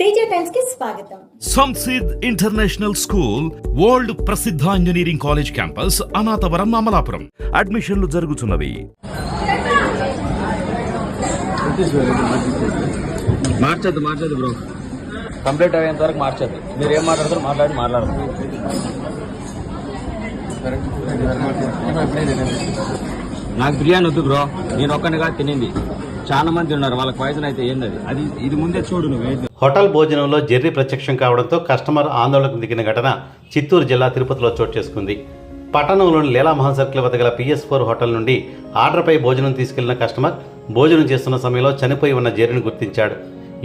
తేజ టైమ్స్కి స్వాగతం. Samsidh international school world ప్రసిద్ధ engineering college campus Anathavaram Amalapuram. అడ్మిషన్లు జరుగుతున్నవి. మార్చద్దు మార్చద్దు బ్రో. కంప్లీట్ అయ్యేంత వరకు మార్చద్దు. మీరు ఏం మాట్లాడతారో మాట్లాడి మాట్లాడదు నాకు బిర్యానీ వద్దు బ్రో. నేను ఒక్కనిగా తినింది. చాలా మంది ఉన్నారు. వాళ్ళకి పాయిజన్ అయితే ఏంది అది? ఇది ముందే చూడు నువ్వు హోటల్ భోజనంలో జెర్రీ ప్రత్యక్షం కావడంతో కస్టమర్ ఆందోళనకు దిగిన ఘటన చిత్తూరు జిల్లా తిరుపతిలో చోటు చేసుకుంది. పట్టణంలోని లీలా మహల్ సర్కిల్ వద్ద గల పిఎస్ ఫోర్ హోటల్ నుండి ఆర్డర్పై భోజనం తీసుకెళ్ళిన కస్టమర్ భోజనం చేస్తున్న సమయంలో చనిపోయి ఉన్న జెర్రీని గుర్తించాడు.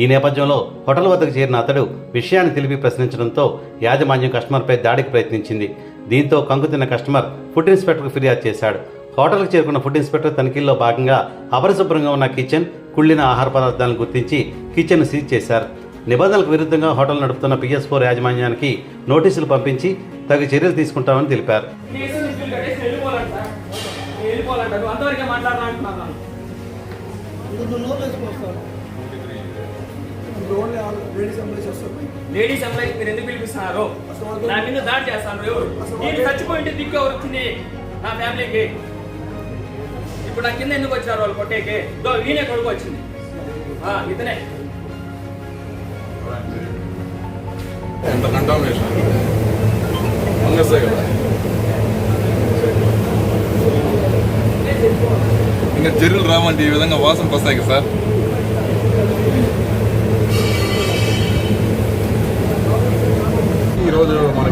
ఈ నేపథ్యంలో హోటల్ వద్దకు చేరిన అతడు విషయాన్ని తెలిపి ప్రశ్నించడంతో యాజమాన్యం కస్టమర్పై దాడికి ప్రయత్నించింది. దీంతో కంగుతిన్న కస్టమర్ ఫుడ్ ఇన్స్పెక్టర్కు ఫిర్యాదు చేశాడు. హోటల్కి చేరుకున్న ఫుడ్ ఇన్స్పెక్టర్ తనిఖీల్లో భాగంగా అపరిశుభ్రంగా ఉన్న కిచెన్ కుళ్ళిన ఆహార పదార్థాలను గుర్తించి కిచెన్ సీజ్ చేశారు. నిబంధనలకు విరుద్ధంగా హోటల్ నడుపుతున్న పిఎస్ ఫోర్ యాజమాన్యానికి నోటీసులు పంపించి తగు చర్యలు తీసుకుంటామని తెలిపారు. కేసు నిధులు కట్టేసి వెళ్ళిపోవాలంట నేను వెళ్ళిపోవాలంట నువ్వు అంతవరకే మాట్లాడరా అంటున్నాను లేడీస్ ఎంప్లాయీస్ మీరు ఎందుకు పిలిపిస్తున్నారు? నా మీద దాడి చేస్తాను ఎవరు? నేను చచ్చిపోయింటే దిక్కు ఎవరు వచ్చింది? నా ఫ్యామిలీకి? ఇప్పుడు నా కింద ఎందుకు వచ్చారు వాళ్ళు కొట్టేకి? దో ఈయనే కొడుకు వచ్చింది. ఇతనే. ఎంత కంటామినేషన్ కదా. ఇంకా జర్రులు రావంటే ఈ విధంగా వాసనకు వస్తాయి కదా సార్.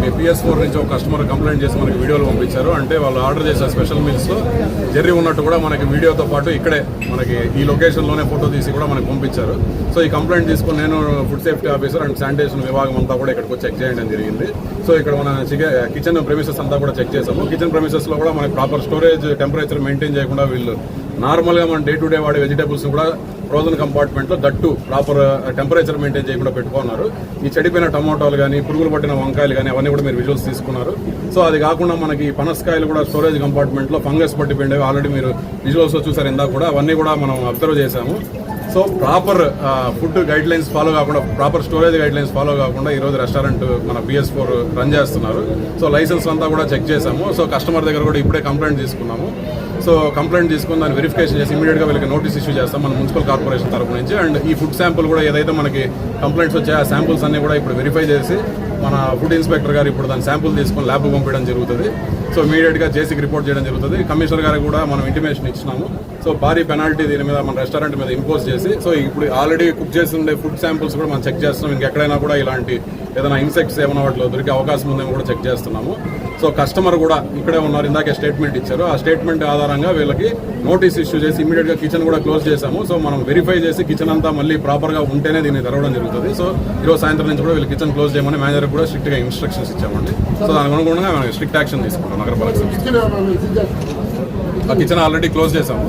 మనకి పిఎస్ ఫోర్ నుంచి ఒక కస్టమర్ కంప్లైంట్ చేసి మనకి వీడియోలు పంపించారు. అంటే వాళ్ళు ఆర్డర్ చేసే స్పెషల్ మీల్స్లో ఉన్నట్టు కూడా మనకి వీడియోతో పాటు ఇక్కడే మనకి ఈ లొకేషన్లోనే ఫోటో తీసి కూడా మనకి పంపించారు. సో ఈ కంప్లైంట్ తీసుకుని నేను food safety officer and sanitation విభాగం అంతా కూడా ఇక్కడికి వచ్చి చెక్ చేయడం జరిగింది. సో ఇక్కడ మన కిచెన్ ప్రెమిసెస్ అంతా కూడా చెక్ చేసాము కిచెన్ ప్రెమిసెస్లో కూడా మనకి ప్రాపర్ స్టోరేజ్ టెంపరేచర్ మెయింటైన్ చేయకుండా వీళ్ళు నార్మల్గా మన డే టు డే వాడే వెజిటేబుల్స్ కూడా ఫ్రోజన్ కంపార్ట్మెంట్లో దట్టు ప్రాపర్ టెంపరేచర్ మెయింటైన్ చేయకుండా పెట్టుకున్నారు ఈ చెడిపోయిన టమాటోలు కానీ పురుగులు పట్టిన వంకాయలు కానీ అవన్నీ కూడా మీరు విజువల్స్ తీసుకున్నారు. సో అది కాకుండా మనకి పనసకాయలు కూడా స్టోరేజ్ కంపార్ట్మెంట్లో ఫంగస్ పట్టిపోయిండేవి ఆల్రెడీ మీరు విజువల్స్ చూసారు ఇందాక కూడా అవన్నీ కూడా మనం అబ్జర్వ్ చేశాము. So proper food guidelines follow కాకుండా proper storage guidelines follow కాకుండా ఈరోజు రెస్టారెంట్ మన పిఎస్ ఫోర్ రన్ చేస్తున్నారు. సో లైసెన్స్ అంతా కూడా చెక్ చేసాము సో కస్టమర్ దగ్గర కూడా ఇప్పుడే కంప్లైంట్ తీసుకున్నాము. సో కంప్లైంట్ తీసుకుని దాన్ని వెరిఫికేషన్ చేసి ఇమీడియట్గా వీళ్ళకి నోటీస్ ఇష్యూ చేస్తాం మన మున్సిపల్ కార్పొరేషన్ తరపు నుంచి. అండ్ ఈ ఫుడ్ శాంపుల్ కూడా ఏదైతే మనకి కంప్లైంట్స్ వచ్చాయో ఆ శాంపుల్స్ అన్ని కూడా ఇప్పుడు వెరిఫై చేసి మన ఫుడ్ ఇన్స్పెక్టర్ గారు ఇప్పుడు దాని శాంపుల్ తీసుకొని ల్యాబ్కి పంపించడం జరుగుతుంది. సో ఇమీడియట్గా జేసీకి రిపోర్ట్ చేయడం జరుగుతుంది. కమిషనర్ గారికి కూడా మనం ఇంటిమేషన్ ఇచ్చినాము. సో భారీ పెనాల్టీ దీని మీద మన రెస్టారెంట్ మీద ఇంపోజ్ చేసి సో ఇప్పుడు ఆల్రెడీ కుక్ చేసి ఉండే ఫుడ్ శాంపుల్స్ కూడా మనం చెక్ చేస్తున్నాం. ఇంకెక్కడైనా కూడా ఇలాంటి ఏదైనా ఇన్సెక్ట్స్ ఏమైనా వాటిలో దొరికే అవకాశం ఉందేమో కూడా చెక్ చేస్తున్నాము. సో కస్టమర్ కూడా ఇక్కడే ఉన్నారు ఇందాకే స్టేట్మెంట్ ఇచ్చారు. ఆ స్టేట్మెంట్ ఆధారంగా వీళ్ళకి నోటీస్ ఇష్యూ చేసి ఇమీడియట్గా కిచెన్ కూడా క్లోజ్ చేశాము. సో మనం వెరిఫై చేసి కిచెన్ అంతా మళ్ళీ ప్రాపర్గా ఉంటేనే దీన్ని తెరవడం జరుగుతుంది. సో ఈరోజు సాయంత్రం నుంచి కూడా వీళ్ళు కిచెన్ క్లోజ్ చేయమని మేనేజర్ కూడా స్ట్రిక్ట్గా ఇన్స్ట్రక్షన్స్ ఇచ్చామండి. సో దానికి అనుగుణంగా మనం స్ట్రిక్ట్ యాక్షన్ తీసుకుంటాం నగరపాలక సంస్థ. ఆ కిచెన్ ఆల్రెడీ క్లోజ్ చేసాము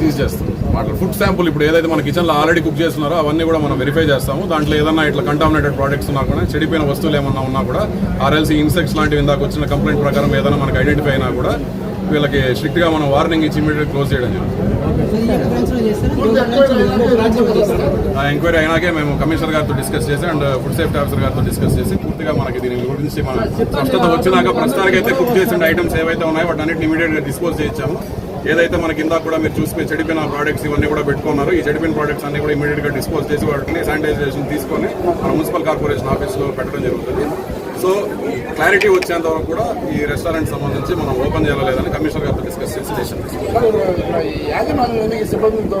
సీజ్ చేస్తాం. అట్లా ఫుడ్ శాంపుల్ ఇప్పుడు ఏదైతే మన కిచెన్లో ఆల్రెడీ కుక్ చేస్తున్నారో అవన్నీ కూడా మనం వెరిఫై చేస్తాము. దాంట్లో ఏదన్నా ఇట్లా కంటామినేటెడ్ ప్రోడక్ట్స్ ఉన్నా కూడా చెడిపోయిన వస్తువులు ఏమన్నా ఉన్నా కూడా ఆర్ఎల్సీ ఇన్సెక్ట్స్ లాంటివి ఇందాక వచ్చిన కంప్లైంట్ ప్రకారం ఏదైనా మనకు ఐడెంటిఫై అయినా కూడా వీళ్ళకి స్ట్రిక్ట్గా మనం వార్నింగ్ ఇచ్చి ఇమీడియట్ క్లోజ్ చేయడం జరుగుతుంది. ఆ ఎంక్వైరీ అయినాకే మేము కమిషనర్ గారితో డిస్కస్ చేసి అండ్ ఫుడ్ సేఫ్టీ ఆఫీసర్ గారితో డిస్కస్ చేసి పూర్తిగా మనకి దీని గురించి మన స్పష్టత వచ్చినాక ప్రస్తుతానికి అయితే కుక్ చేసిన ఐటమ్స్ ఏవైతే ఉన్నాయో వాటి అన్నింటిని ఇమీడియట్గా డిస్పోజ్ చేయించాము. ఏదైతే మనకి ఇందాక కూడా మీరు చూసి చెడిపోయిన ప్రోడక్ట్స్ ఇవన్నీ కూడా పెట్టుకున్నారు. ఈ చెడిపోయిన ప్రోడక్ట్స్ అన్ని కూడా ఇమీడియట్గా డిస్పోజ్ చేసి వాటిని శానిటైజేషన్ తీసుకొని మన మున్సిపల్ కార్పొరేషన్ ఆఫీస్లో పెట్టడం జరుగుతుంది. సో క్లారిటీ వచ్చేంత వరకు కూడా ఈ రెస్టారెంట్ సంబంధించి మనం ఓపెన్ చేయలేదని కమిషనర్ గారితో డిస్కస్ చేసి సిబ్బందితో